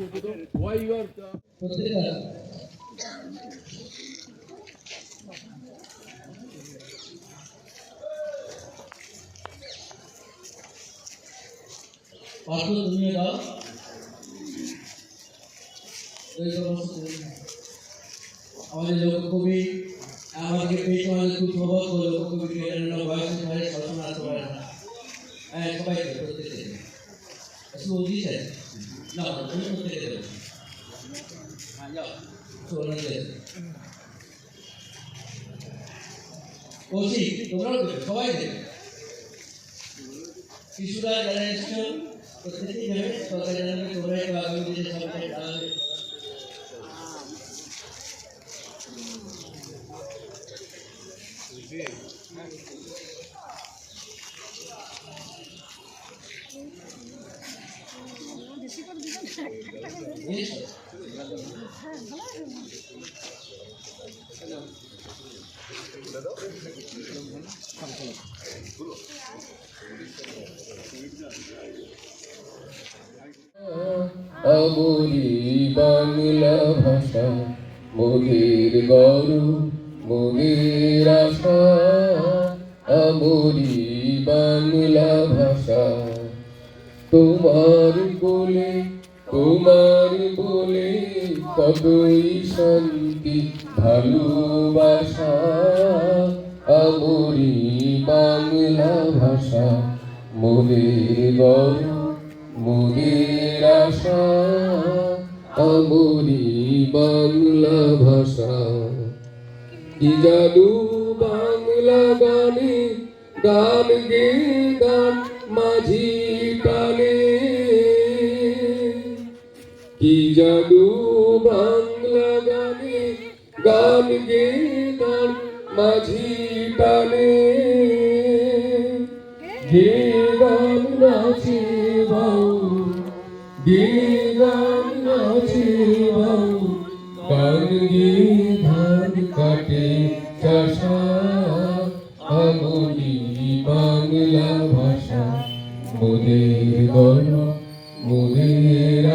Why you are uh, প্রত্যেকটা অর্থ তুমি দাও এই সমস্ত আমাদের লোককবি আমাদেরকে পেয়েছে আমাদের খুব সৌভাগ্য লোককবি কেরানো শুধু না তুমি প্রত্যেকে দেবে সোনা দিয়ে কৌশিক তোমরাও দেবে সবাই দেবে শিশুরা যারা এসছো প্রত্যেকেই দেবে সরকার তোমরা আমরি বাংলা ভাষা মোদের গৌরব মোদের আশা। আমরি বাংলা ভাষা তোমার বলে তোমার বলে কতই শান্তি, ভালোবাসা, আমরি বাংলা ভাষা মোদের গৌরব মোদের আশা, আমরি বাংলা ভাষা। কি জাদু বাংলা গানে, গান গে গান মাঝি টানে। কি জাদু বাংলা গানে, গান গে গান মাঝি টানে। গে গান নাচে বাউ গে গান নাচে বাউ গান গে মোদের গর্ব মোদের